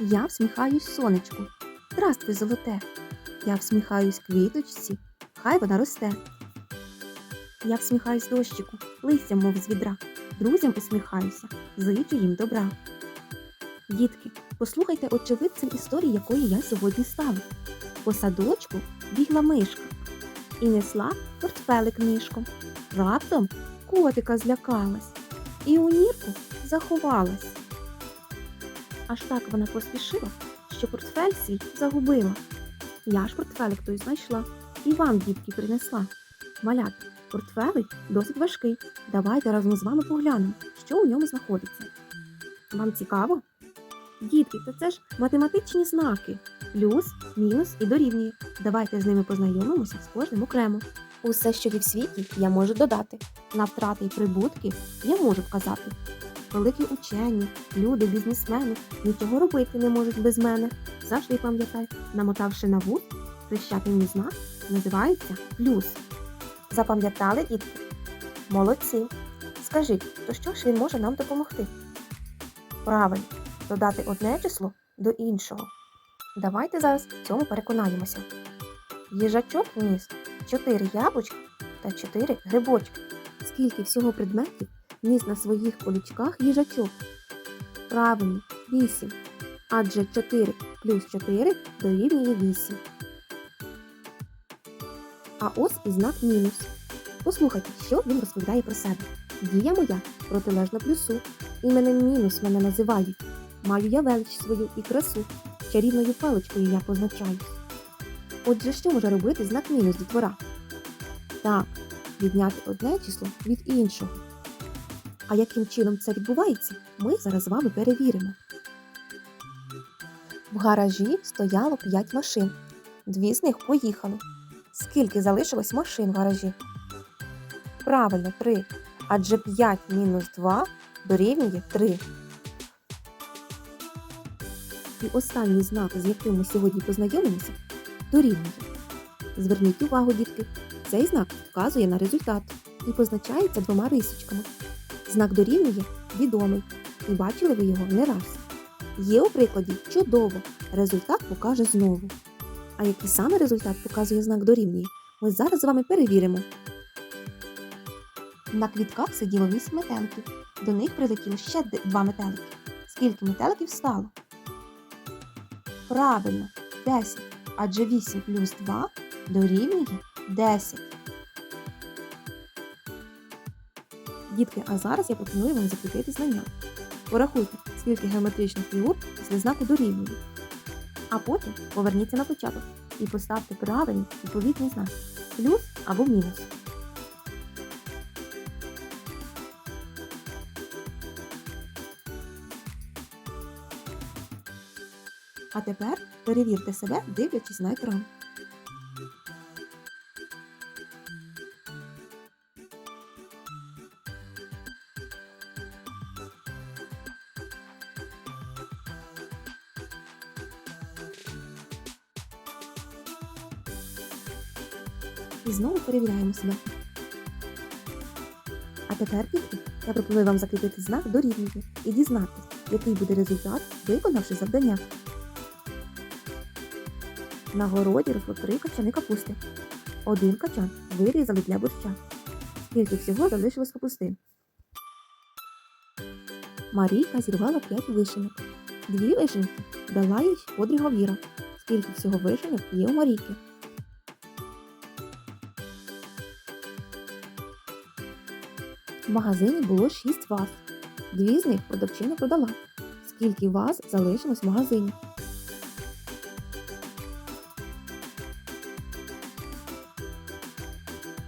Я всміхаюсь сонечку. Здравствуй, золоте. Я всміхаюсь квіточці, хай вона росте. Я всміхаюсь дощику, листям, мов з відра. Друзям усміхаюся, зичу їм добра. Дітки, послухайте очевидцем історії, якої я сьогодні стала. По садочку бігла мишка і несла портфелик нишком. Раптом котика злякалась і у нірку заховалась. Аж так вона поспішила, що портфель свій загубила. Я ж портфелик той знайшла і вам, дітки, принесла. Малят, портфелик досить важкий. Давайте разом з вами поглянемо, що у ньому знаходиться. Вам цікаво? Дітки, то це ж математичні знаки. Плюс, мінус і дорівнює. Давайте з ними познайомимося з кожним окремо. Усе, що є в світі, я можу додати. На втрати і прибутки я можу вказати. Великі учені, люди, бізнесмени нічого робити не можуть без мене. Завжди пам'ятай, намотавши на вуз, хрещатий знак називається плюс. Запам'ятали, дітки? Молодці. Скажіть, то що ж він може нам допомогти? Правильно, додати одне число до іншого. Давайте зараз в цьому переконаємося. Їжачок вніс 4 яблучка та 4 грибочки. Скільки всього предметів ніс на своїх колючках їжачок? Правильно, 8. Адже 4 плюс 4 дорівнює 8. А ось і знак мінус. Послухайте, що він розповідає про себе. Дія моя протилежна плюсу. Іменем мінус мене називають. Маю я велич свою і красу. Чарівною паличкою я позначаюсь. Отже, що може робити знак мінус дітвора? Так, відняти одне число від іншого. А яким чином це відбувається, ми зараз з вами перевіримо. В гаражі стояло 5 машин. Дві з них поїхали. Скільки залишилось машин в гаражі? Правильно, 3. Адже 5 мінус 2 дорівнює 3. І останній знак, з яким ми сьогодні познайомимося, дорівнює. Зверніть увагу, дітки, цей знак вказує на результат і позначається двома рисочками. Знак дорівнює відомий, і бачили ви його не раз. Є у прикладі чудово, результат покаже знову. А який саме результат показує знак дорівнює, ми зараз з вами перевіримо. На квітках сиділо 8 метеликів. До них прилетіло ще д- два метелики. Скільки метеликів стало? Правильно, 10. Адже 8 плюс 2 дорівнює 10. Дітки, а зараз я пропоную вам закріпити знання. Порахуйте, скільки геометричних фігур після знаку дорівнює. А потім поверніться на початок і поставте правильний відповідний знак плюс або мінус. А тепер перевірте себе, дивлячись на екран. І знову перевіряємо себе. А тепер, дітки, я пропоную вам закріпити знак дорівнює і дізнатись, який буде результат, виконавши завдання. На городі росло три качани капусти. Один качан вирізали для борща. Скільки всього залишилось капусти? Марійка зірвала п'ять вишеньок. Дві вишеньки дала їй подруга Віра. Скільки всього вишеньок є у Марійки? В магазині було шість ваз. Дві з них продавчиня продала. Скільки ваз залишилось в магазині?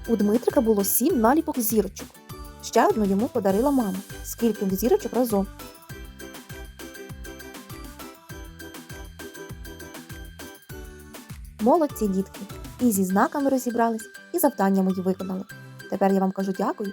У Дмитрика було сім наліпок зірочок. Ще одну йому подарила мама. Скільки зірочок разом? Молодці, дітки! І зі знаками розібрались, і завдання мої виконали. Тепер я вам кажу дякую